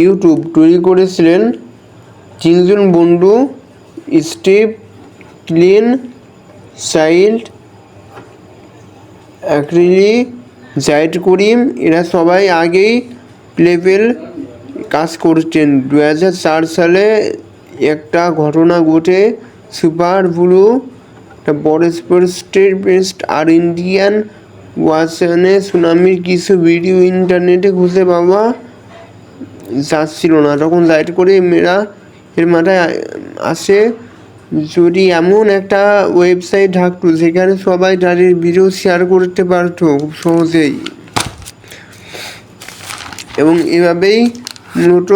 YouTube তৈরি করেছিলেন তিনজন বন্ধু, স্টিভ ক্লিন চাইল্ড অ্যাক্রিলি জাইড করিম। এরা সবাই আগেই প্লেবেল কাজ করছেন। দু হাজার চার সালে একটা ঘটনা ঘটে। সুপার ব্লু, একটা বড় বেস্ট আর ইন্ডিয়ান ওয়াশনে সুনামির কিছু ভিডিও ইন্টারনেটে খুঁজে পাওয়া যাচ্ছিল না। তখন লাইট করে মেয়েরা এর মাথায় আসে, যদি এমন একটা ওয়েবসাইট থাকতো যেখানে সবাই তাদের ভিডিও শেয়ার করতে পারতো খুব সহজেই। এবং এভাবেই মূলত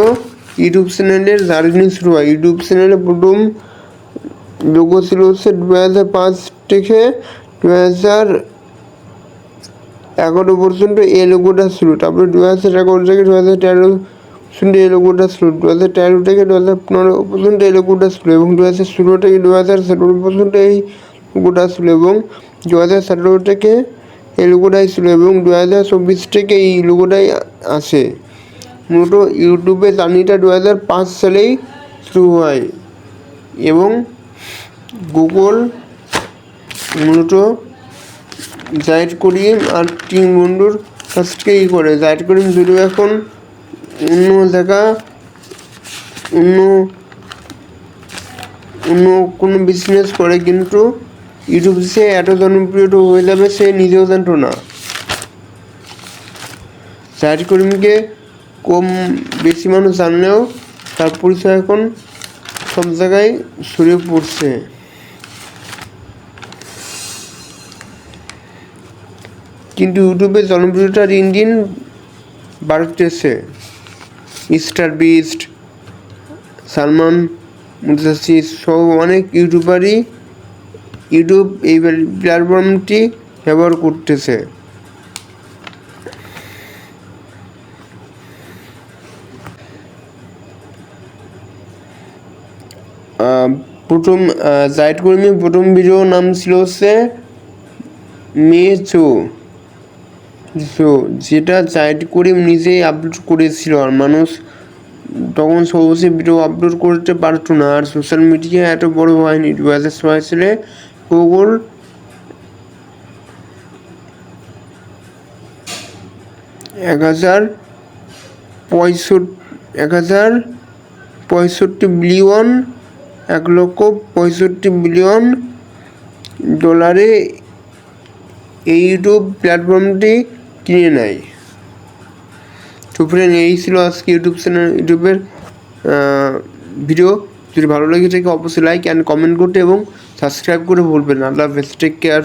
ইউটিউব চ্যানেলের জার্নি শুরু হয়। ইউটিউব চ্যানেলের প্রথম লোগো ছিল হচ্ছে দু হাজার পাঁচ থেকে দু হাজার এগারো পর্যন্ত এ লোগোটা ছিল। তারপরে দু হাজার এগারো থেকে দু হাজার তেরো পর্যন্ত এই লোগোটা ছিল দু হাজার তেরো থেকে দু হাজার পনেরো পর্যন্ত এই লোগোটা ছিল এবং দু হাজার ষোলো থেকে দু হাজার সতেরো পর্যন্ত এই লোগোটা ছিল এবং দু হাজার সতেরো থেকে এই লোগোটাই ছিল এবং দু হাজার চব্বিশ থেকে এই লোগোটাই আসে মূলত ইউটিউবে জার্নিটা দু হাজার পাঁচ সালেই শুরু হয় এবং গুগল মূলত জাহিদ করিম আর তিন বন্ধুর কাছ থেকে ই করে জাহিদ করিম যদিও এখন অন্য জায়গা, অন্য অন্য কোনো বিজনেস করে কিন্তু ইউটিউব সে এত জনপ্রিয় হয়ে যাবে, সে নিজেও জানতো না। জাহিদ করিমকে কম বেশি মানুষ জানলেও তার পরিচয় এখন সব জায়গায় ছড়িয়ে পড়ছে। কিন্তু ইউটিউবে জনপ্রিয়তা দিন দিন বাড়তেছে। মিস্টার বিস্ট সালমান মুজাসির সহ অনেক ইউটিউবারই ইউটিউব এই প্ল্যাটফর্মটি ব্যবহার করতেছে। প্রথম জাইড কর্মী প্রথম ভিডিও নাম ছিল হচ্ছে মেচো সো যেটা জাইড করিম নিজেই আপলোড করেছিল আর মানুষ তখন সহজে ভিডিও আপলোড করতে পারতো না। আর সোশ্যাল মিডিয়া এত বড় হয়নি দু হাজার ছয় সালে গুগল এক হাজার পঁয়ষট্টি, এক হাজার পঁয়ষট্টি বিলিয়ন এক লক্ষ পঁয়ষট্টি বিলিয়ন ডলারে এই ইউটিউব প্ল্যাটফর্মটি কিনে নেয়। তো ফ্রেন্ড এই ছিল আজকে ইউটিউব চ্যানেল ইউটিউবের ভিডিও যদি ভালো লেগে থাকে, অবশ্যই লাইক অ্যান্ড কমেন্ট করতে এবং সাবস্ক্রাইব করে বলবেন আল্লাহ হাফেজ। Take care